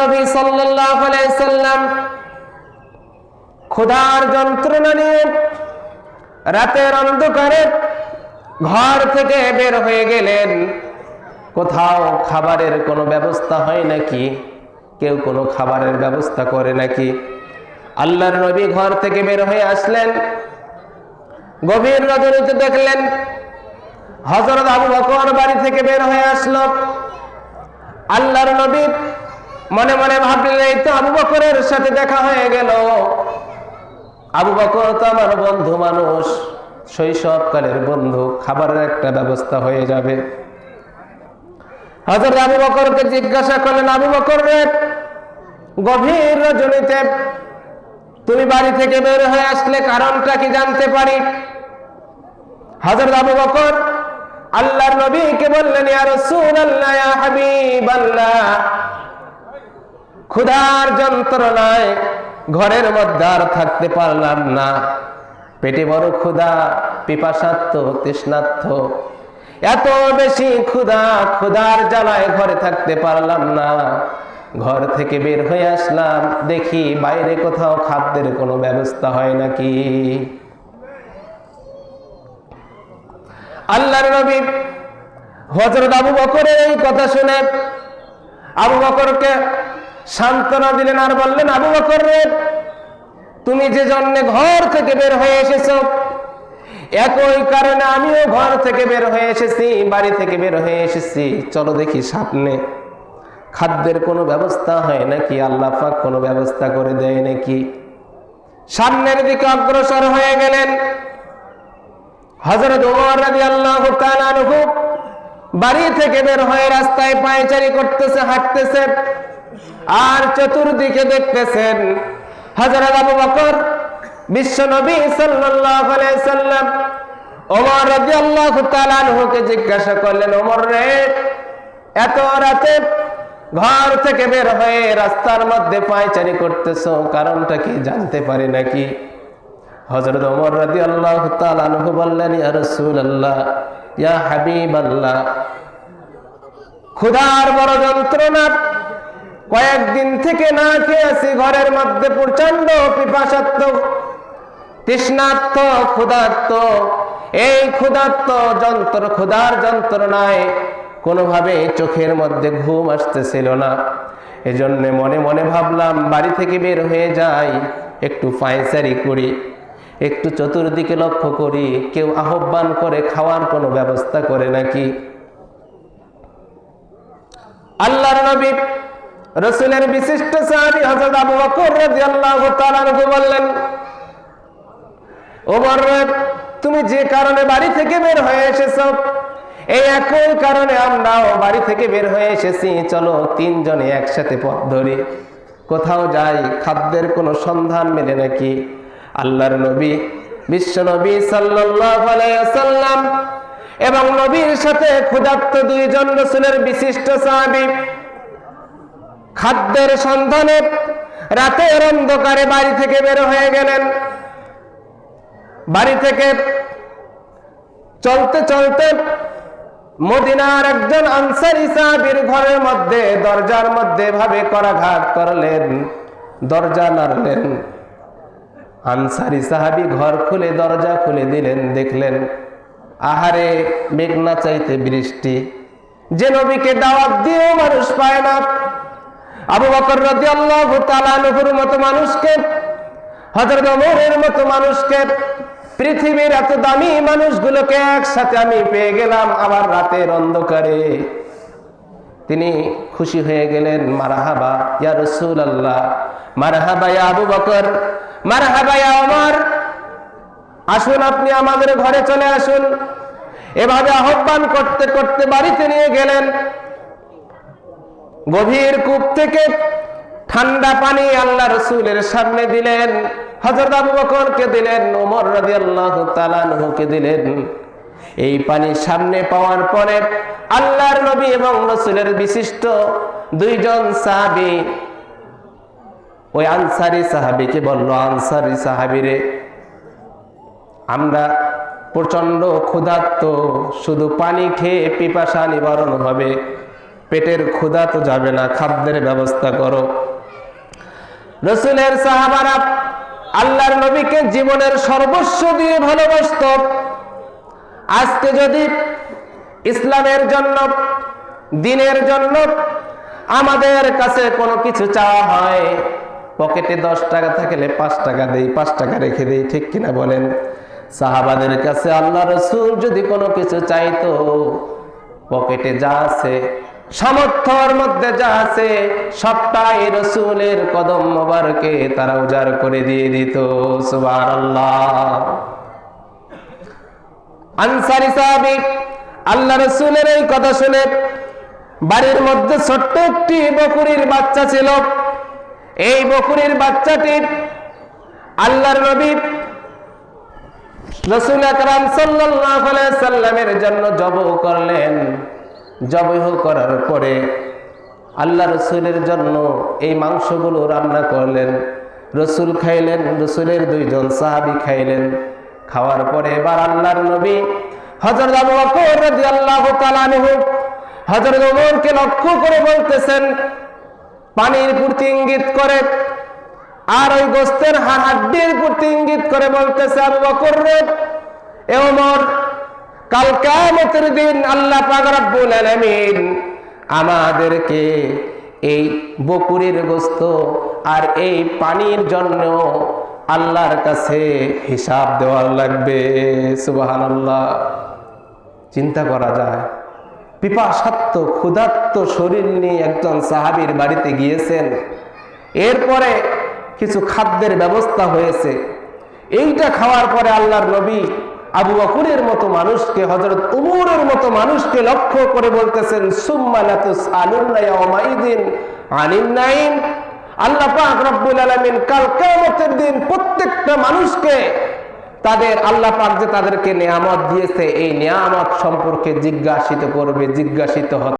নবী সাল্লাল্লাহু আলাইহি ক্ষুধার যন্ত্রণা নিয়ে রাতের অন্ধকারে ঘর থেকে বের হয়ে গেলেন। কোথাও খাবারের কোনো ব্যবস্থা হয় নাকি? কেউ কোনো খাবারের ব্যবস্থা করে নাকি? আল্লাহর নবী ঘর থেকে বের হয়ে আসলেন। গভীর রজনীতে দেখলেন হজরত আবু বাড়ি থেকে বের হয়ে আসলো। আল্লাহর নবী মনে মনে ভাবলেন, এই তো আবু বকরের সাথে দেখা হয়ে গেল। আবু বকর তো আমার বন্ধু মানুষ, শৈশবকালের বন্ধু, খাবারের একটা ব্যবস্থা হয়ে যাবে। হজরত আবু বকরকে জিজ্ঞাসা করলেন, আবু বকর গভীর রজনীতে তুমি বাড়ি থেকে বের হয়ে আসলে কারণটা কি জানতে পারি? হজরত আবু বকর আল্লাহর নবীকে বললেন, ইয়া রাসূলুল্লাহ, ইয়া হাবিবাল্লাহ ক্ষুধার যন্ত্রণায় ঘরের মধ্যে আর থাকতে পারলাম না। পেটে বড় ক্ষুধা, পিপাসার্থ, তৃষ্ণার্থ। এত বেশি ক্ষুধা, ক্ষুধার জ্বালায় ঘরে থাকতে পারলাম না। ঘর থেকে বের হয়ে আসলাম, দেখি বাইরে কোথাও খাদ্যের কোনো ব্যবস্থা হয় নাকি। আল্লাহর নবী হজরত আবু বকরের এই কথা শুনে আবু বকরকে সান্ত্বনা দিলেন আর বললেন, আবু বকর, তুমি যে জন্য ঘর থেকে বের হয়ে এসেছ, একই কারণে আমিও ঘর থেকে বের হয়ে এসেছি, বাড়ি থেকে বের হয়ে এসেছি। চলো দেখি সামনে, খাদ্যের কোনো ব্যবস্থা হয় নাকি? আল্লাহ পাক কোনো ব্যবস্থা করে দেয় নাকি? সামনের দিকে অগ্রসর হয়ে গেলেন। হজরত আনহু বাড়ি থেকে বের হয়ে রাস্তায় পায়চারি করতেছে, হাঁটতেছে। আর চতুর্দিকে দেখতেছেন হযরত আবু বকর বিশ্ব নবী সাল্লাল্লাহু আলাইহি সাল্লাম। ওমর রাদিয়াল্লাহু তাআলা জিজ্ঞাসা করলেন, ওমর রে, এত রাতে ঘর থেকে বের হয়ে রাস্তার মধ্যে পায়চারি করতেছো, কারণটা কি জানতে পারি নাকি? হযরত ওমর রাদিয়াল্লাহু তাআলা আনহু বললেন, ইয়া রাসূলুল্লাহ, ইয়া ক্ষুধার বড় যন্ত্রণা কয়েকদিন থেকে না খেয়ে আছি ঘরের মধ্যে প্রচণ্ড পিপাসাত্ম তৃষ্ণার্থ ক্ষুধার্ত এই ক্ষুধার্ত যন্ত্র, ক্ষুধার যন্ত্রণায় কোনোভাবে চোখের মধ্যে ঘুম আসতেছিল না। এজন্য মনে মনে ভাবলাম, বাড়ি থেকে বের হয়ে যাই, একটু পায়চারি করি, একটু চতুর্দিকে লক্ষ্য করি, কেউ আহ্বান করে খাওয়ার কোনো ব্যবস্থা করে নাকি? আল্লাহর নবী রসুলের বিশিষ্ট সাহাবী হযরত আবু বকর রাদিয়াল্লাহু তাআলা বললেন ওমর তুমি যে কারণে বাড়ি থেকে বের হয়ে এসেছ? এই একই কারণে আমরাও বাড়ি থেকে বের হয়ে এসেছি। চলো তিনজনে একসাথে পথ ধরি। কোথাও যাই, খাদ্যের কোনো সন্ধান মেলে নাকি? আল্লাহর নবী, বিশ্ব নবী ওয়াসাল্লাম এবং নবীর সাথে ক্ষুধার্ত দুইজন রসুলের বিশিষ্ট সাহাবী খাদ্যের সন্ধানে রাতের অন্ধকারে বাড়ি থেকে বের হয়ে গেলেন। বাড়ি থেকে চলতে চলতে মদিনার একজন আনসারি সাহাবীর ঘরের মধ্যে, দরজার মধ্যে ভাবে করাঘাত করলেন, দরজা নাড়লেন। আনসারি সাহাবী ঘর খুলে, দরজা খুলে দিলেন, দেখলেন, আহারে মেঘনা চাইতে বৃষ্টি। যে নবীকে দাওয়াত দিয়েও মানুষ পায় না। আবু বকর রাদিয়াল্লাহু তাআলা আনহুর মতো মানুষকে, হযরত ওমরের মতো মানুষকে, পৃথিবীর এত দামি মানুষগুলোকে একসাথে আমি পেয়ে গেলাম আবার রাতের অন্ধকারে। তিনি খুশি হয়ে গেলেন, মারহাবা, ইয়া রাসূলুল্লাহ, মারহাবা ইয়া আবু বকর, মারহাবা ইয়া আসুন আপনি আমাদের ঘরে চলে আসুন। এভাবে আহ্বান করতে করতে বাড়িতে নিয়ে গেলেন। গভীর কূপ থেকে ঠান্ডা পানি আল্লাহ রসুলের সামনে দিলেন। হজরত আবু বকরকে দিলেন, ওমর রাদিয়াল্লাহু তাআলা আনহুকে দিলেন। এই পানি সামনে পাওয়ার পরে আল্লাহর নবী এবং রসুলের বিশিষ্ট দুইজন সাহাবী, ওই আনসারি সাহাবীকে বলল, আনসারি সাহাবীরে, আমরা প্রচণ্ড ক্ষুধার্ত, শুধু পানি খেয়ে পিপাসা নিবারণ হবে। পেটের ক্ষুধা তো যাবে না, খাদ্যের ব্যবস্থা করো। রসুলের সাহাবারা আল্লাহর নবীকে জীবনের সর্বস্ব দিয়ে ভালোবাসত। আজকে যদি ইসলামের জন্য, দিনের জন্য আমাদের কাছে কোনো কিছু চাওয়া হয়, পকেটে দশ টাকা থাকলে পাঁচ টাকা দেই, পাঁচ টাকা রেখে দেই, ঠিক কিনা বলেন? সাহাবাদের কাছে আল্লাহ রসুল যদি কোনো কিছু চাইতো, পকেটে যা আছে সামর্থ্যর মধ্যে যা আছে, সবটাই রসুলের কদম মোবারকে তারা উজাড় করে দিয়ে দিত। সুবার আনসারি সাহাবি, আল্লাহ রসুলের এই কথা শুনে বাড়ির মধ্যে ছোট্ট একটি বকুরির বাচ্চা ছিল। এই বকুরির বাচ্চাটি আল্লাহর নবী রসুল আকরাম সাল্লাল্লাহু আলাইহি সাল্লামের জন্য জব করলেন। জবহ করার পরে আল্লাহ রসুলের জন্য এই মাংসগুলো রান্না করলেন। রসুল খাইলেন, রসুলের দুইজন সাহাবি খাইলেন। খাওয়ার পরে এবার আল্লাহর নবী হযরত আবু বকর রাদিয়াল্লাহু তাআলা আনহু হযরত ওমরকে লক্ষ্য করে বলতেছেন, পানির প্রতি ইঙ্গিত করে আর ওই গোস্তের হাড় হাড্ডির প্রতি ইঙ্গিত করে বলতেছে আবু বকর রে ওমর কাল কিয়ামতের দিন আল্লাহ পাক রব্বুল আলামিন আমাদেরকে এই বকুরের গোস্ত আর এই পানির জন্য আল্লাহর কাছে হিসাব দেওয়ার লাগবে। সুবহানাল্লাহ। চিন্তা করা যায়। পিপাসাত্ম ক্ষুধার্ত শরীর নিয়ে একজন সাহাবীর বাড়িতে গিয়েছেন। এরপরে কিছু খাদ্যের ব্যবস্থা হয়েছে। এইটা খাওয়ার পরে আল্লাহর নবী আবু বকুরের মতো মানুষকে হজরত উমরের মতো মানুষকে লক্ষ্য করে বলতেছেন সুম্মালাতুস আল্লাহ তাদের, আল্লাহ যে তাদেরকে নিয়ামত দিয়েছে, এই নিয়ামত সম্পর্কে জিজ্ঞাসিত করবে, জিজ্ঞাসিত